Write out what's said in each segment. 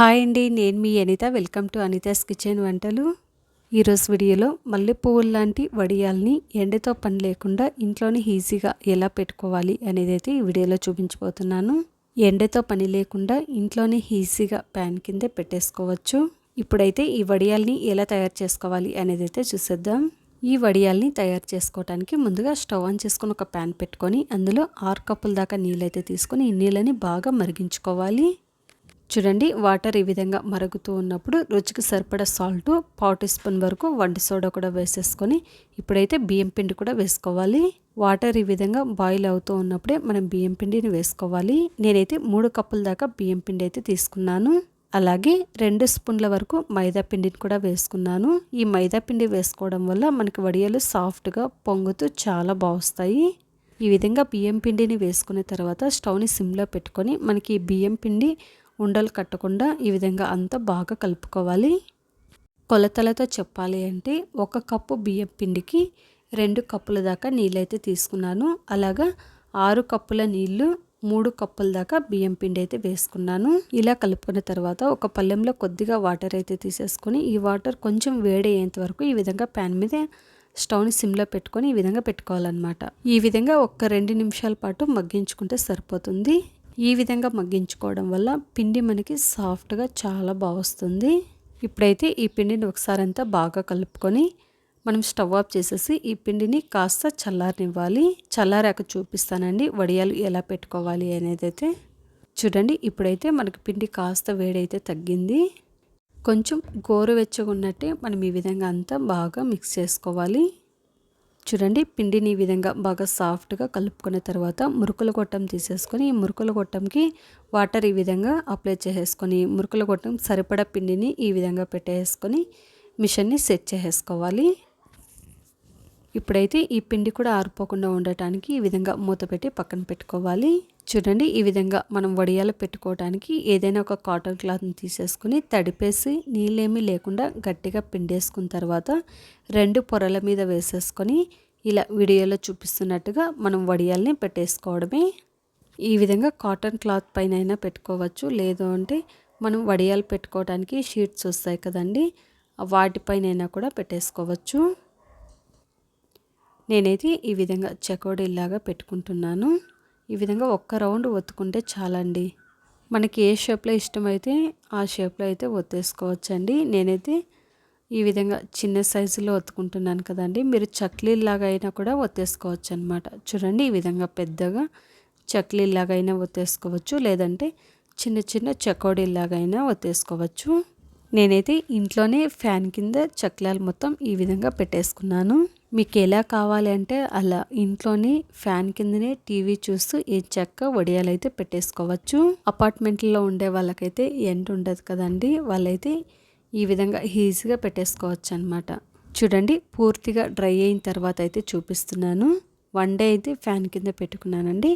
Hi అండి నేను మీ Anitha. Welcome to Anitha's kitchen వంటలు. ఈరోజు వీడియోలో మల్లెపువ్వులు లాంటి వడియాల్ని ఎండతో పని లేకుండా ఇంట్లోనే ఈజీగా ఎలా పెట్టుకోవాలి అనేది అయితే ఈ వీడియోలో చూపించబోతున్నాను. ఎండతో పని లేకుండా ఇంట్లోనే ఈజీగా ప్యాన్ కిందే పెట్టేసుకోవచ్చు. ఇప్పుడైతే ఈ వడియాల్ని ఎలా తయారు చేసుకోవాలి అనేది అయితే చూసేద్దాం. ఈ వడియాల్ని తయారు చేసుకోవడానికి ముందుగా స్టవ్ ఆన్ చేసుకుని ఒక ప్యాన్ పెట్టుకొని అందులో ఆరు కప్పుల దాకా నీళ్ళైతే తీసుకొని ఈ నీళ్ళని బాగా మరిగించుకోవాలి. చూడండి వాటర్ ఈ విధంగా మరుగుతూ ఉన్నప్పుడు రుచికి సరిపడా సాల్ట్ పావు టీ స్పూన్ వరకు వంటి సోడా కూడా వేసేసుకొని ఇప్పుడైతే బియ్యం పిండి కూడా వేసుకోవాలి. వాటర్ ఈ విధంగా బాయిల్ అవుతూ ఉన్నప్పుడే మనం బియ్యం పిండిని వేసుకోవాలి. నేనైతే మూడు కప్పుల దాకా బియ్యం పిండి అయితే తీసుకున్నాను. అలాగే రెండు స్పూన్ల వరకు మైదా పిండిని కూడా వేసుకున్నాను. ఈ మైదా పిండి వేసుకోవడం వల్ల మనకి వడియాలు సాఫ్ట్గా పొంగుతూ చాలా బాగుస్తాయి. ఈ విధంగా బియ్యం పిండిని వేసుకున్న తర్వాత స్టవ్ని సిమ్లో పెట్టుకొని మనకి బియ్యం పిండి ఉండలు కట్టకుండా ఈ విధంగా అంతా బాగా కలుపుకోవాలి. కొలతలతో చెప్పాలి అంటే ఒక కప్పు బియ్యం పిండికి రెండు కప్పుల దాకా నీళ్ళైతే తీసుకున్నాను. అలాగా ఆరు కప్పుల నీళ్ళు మూడు కప్పుల దాకా బియ్యం పిండి అయితే వేసుకున్నాను. ఇలా కలుపుకున్న తర్వాత ఒక పళ్ళెంలో కొద్దిగా వాటర్ అయితే తీసేసుకొని ఈ వాటర్ కొంచెం వేడయ్యేంత వరకు ఈ విధంగా ప్యాన్ మీద స్టవ్ని సిమ్లో పెట్టుకొని ఈ విధంగా పెట్టుకోవాలన్నమాట. ఈ విధంగా ఒక్క రెండు నిమిషాల పాటు మగ్గించుకుంటే సరిపోతుంది. ఈ విధంగా మగ్గించుకోవడం వల్ల పిండి మనకి సాఫ్ట్గా చాలా బాగా వస్తుంది. ఇప్పుడైతే ఈ పిండిని ఒకసారి అంతా బాగా కలుపుకొని మనం స్టవ్ ఆఫ్ చేసేసి ఈ పిండిని కాస్త చల్లారనివ్వాలి. చల్లారాక చూపిస్తానండి వడియాలు ఎలా పెట్టుకోవాలి అనేది అయితే. చూడండి ఇప్పుడైతే మనకి పిండి కాస్త వేడైతే తగ్గింది. కొంచెం గోరువెచ్చగా ఉన్నట్టే మనం ఈ విధంగా అంతా బాగా మిక్స్ చేసుకోవాలి. చూడండి పిండిని ఈ విధంగా బాగా సాఫ్ట్గా కలుపుకున్న తర్వాత మురుకుల గొట్టం తీసేసుకొని ఈ మురుకుల గొట్టంకి వాటర్ ఈ విధంగా అప్లై చేసేసుకొని మురుకుల గొట్టం సరిపడా పిండిని ఈ విధంగా పెట్టేసుకొని మిషన్ని సెట్ చేసేసుకోవాలి. ఇప్పుడైతే ఈ పిండి కూడా ఆరిపోకుండా ఉండటానికి ఈ విధంగా మూత పెట్టి పక్కన పెట్టుకోవాలి. చూడండి ఈ విధంగా మనం వడియాలు పెట్టుకోవడానికి ఏదైనా ఒక కాటన్ క్లాత్ని తీసేసుకుని తడిపేసి నీళ్ళేమీ లేకుండా గట్టిగా పిండేసుకున్న తర్వాత రెండు పొరల మీద వేసేసుకొని ఇలా వీడియోలో చూపిస్తున్నట్టుగా మనం వడియాల్ని పెట్టేసుకోవడమే. ఈ విధంగా కాటన్ క్లాత్ పైన అయినా పెట్టుకోవచ్చు. లేదు అంటే మనం వడియాలు పెట్టుకోవడానికి షీట్స్ వస్తాయి కదండి వాటిపైన కూడా పెట్టేసుకోవచ్చు. నేనైతే ఈ విధంగా చెకోడీలాగా పెట్టుకుంటున్నాను. ఈ విధంగా ఒక్క రౌండ్ ఒత్తుకుంటే చాలండి. మనకి ఏ షేప్లో ఇష్టమైతే ఆ షేప్లో అయితే ఒత్తేసుకోవచ్చండి. నేనైతే ఈ విధంగా చిన్న సైజులో ఒత్తుకుంటున్నాను కదండి. మీరు చక్లీలాగా అయినా కూడా ఒత్తేసుకోవచ్చు అనమాట చూడండి ఈ విధంగా పెద్దగా చక్లీలాగా అయినా ఒత్తేసుకోవచ్చు. లేదంటే చిన్న చిన్న చకోడీలాగా ఒత్తేసుకోవచ్చు. నేనైతే ఇంట్లోనే ఫ్యాన్ కింద చక్లాలు మొత్తం ఈ విధంగా పెట్టేసుకున్నాను. మీకు ఎలా కావాలంటే అలా ఇంట్లోనే ఫ్యాన్ కిందనే టీవీ చూస్తూ ఏ చెక్క వడియాలైతే పెట్టేసుకోవచ్చు. అపార్ట్మెంట్లో ఉండే వాళ్ళకైతే ఎండ ఉండదు కదండి. వాళ్ళైతే ఈ విధంగా ఈజీగా పెట్టేసుకోవచ్చు అనమాట చూడండి పూర్తిగా డ్రై అయిన తర్వాత అయితే చూపిస్తున్నాను. వన్ డే అయితే ఫ్యాన్ కింద పెట్టుకున్నానండి.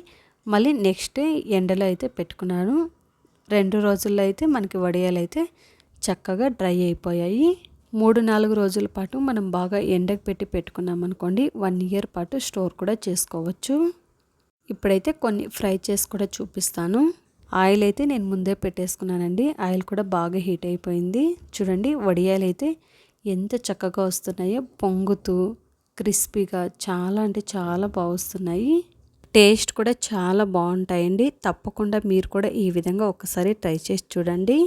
మళ్ళీ నెక్స్ట్ డే ఎండలో అయితే పెట్టుకున్నాను. రెండు రోజుల్లో అయితే మనకి వడియాలు అయితే చక్కగా డ్రై అయిపోయాయి. మూడు నాలుగు రోజుల పాటు మనం బాగా ఎండకు పెట్టి పెట్టుకున్నాం అనుకోండి వన్ ఇయర్ పాటు స్టోర్ కూడా చేసుకోవచ్చు. ఇప్పుడైతే కొన్ని ఫ్రై చేసి కూడా చూపిస్తాను. ఆయిల్ అయితే నేను ముందే పెట్టేసుకున్నానండి. ఆయిల్ కూడా బాగా హీట్ అయిపోయింది. చూడండి వడియాలు అయితే ఎంత చక్కగా వస్తున్నాయో పొంగుతూ క్రిస్పీగా చాలా అంటే చాలా బాగుస్తున్నాయి టేస్ట్ కూడా చాలా బాగుంటాయండి. తప్పకుండా మీరు కూడా ఈ విధంగా ఒకసారి ట్రై చేసి చూడండి.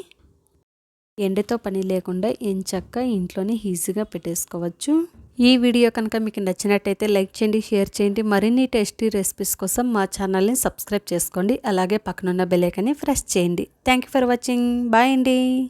ఎండతో పని లేకుండా ఎంచక్క ఇంట్లోనే ఈజీగా పెట్టేసుకోవచ్చు. ఈ వీడియో కనుక మీకు నచ్చినట్టయితే లైక్ చేయండి షేర్ చేయండి. మరిన్ని టేస్టీ రెసిపీస్ కోసం మా ఛానల్ని సబ్స్క్రైబ్ చేసుకోండి. అలాగే పక్కనున్న బెలైకని ప్రెస్ చేయండి. Thank for watching. బాయ్ అండి.